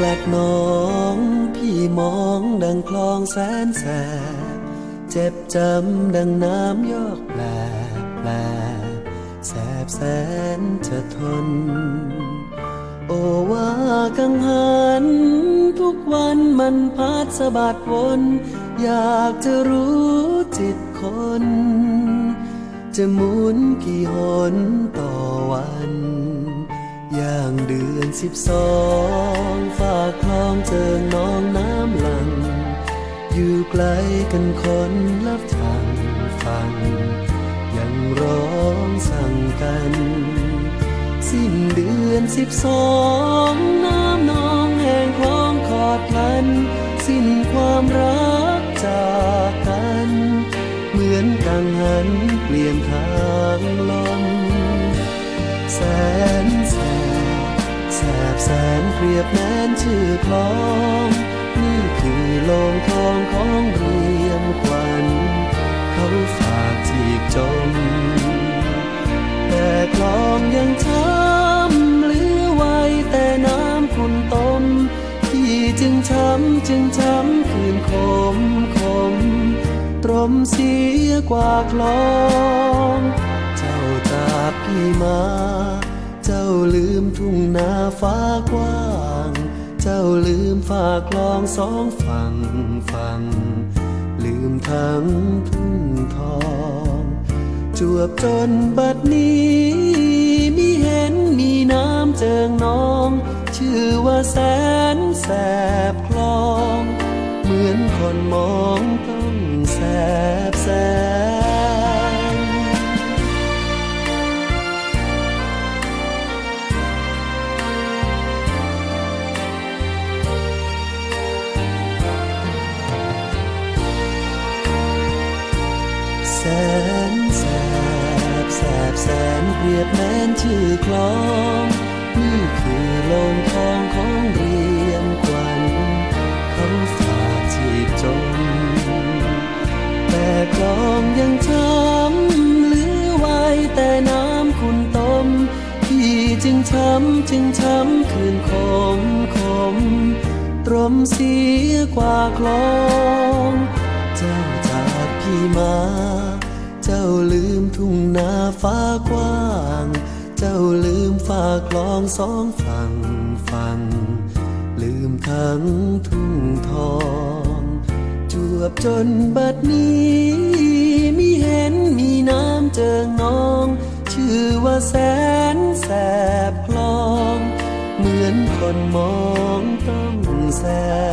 แกลกน้อง พี่มองดังคลองแสนแสบเจ็บจำดังน้ำยอกแปลแปลแสบแสนจะทน โอว่ากังหัน ทุกวันมันพัดสะบัดวน อยากจะรู้จิตคน จะหมุนกี่หนต่อวัน สิบสองฝากคลองเจิงน้องน้ำหลัง อยู่ไกลกันคนละทางฟัง ยังร้องสั่งกัน สิ้นเดือนสิบสองน้ำนองแห่งคลองขอดพลัน สิ้นความรักจากกัน เหมือนกังหันเปลี่ยนทางลมแสน สบแสบแสนเปรียบแม้นชื่อคลอง นี่คือโลงทองของเรียมควันเขาฝากจีบจม แต่คลองยังช้ำเหลือไว้แต่น้ำคุณต้มที่จึงช้ำจึงช้ำคืนคมคม ตรมเสียกว่าคลอง เจ้าจากพี่มา ลืมทุ่งนาฟ้ากว้าง เจ้าลืมฝากคลองสองฝั่งฝั่ง ลืมทั้งทุ่งทอง จวบจนบัดนี้มีเห็นมีน้ำเจิงน้อง ชื่อว่าแสนแสบคลอง เหมือนคนมองต้องแสบ แสนแสบแสบแสนเปรียบแม้นชื่อคลอง นี่คือโลงทองของเรียมควันเขาฝากจีบจม แต่คลองยังช้ำเหลือไว้แต่น้ำคุณต้มที่จึงช้ำจึงช้ำคืนคมคมตรมเสียกว่าคลอง เจ้า จากพี่มา เจ้าลืมทุ่งนาฟ้ากว้าง เจ้าลืมฝากคลองสองฝั่งฝั่งลืมทั้งทุ่งทองจวบจนบัดนี้มีเห็นมีน้ำเจิงนอง ชื่อว่าแสนแสบคลอง เหมือนคนมองต้องแสบแสบ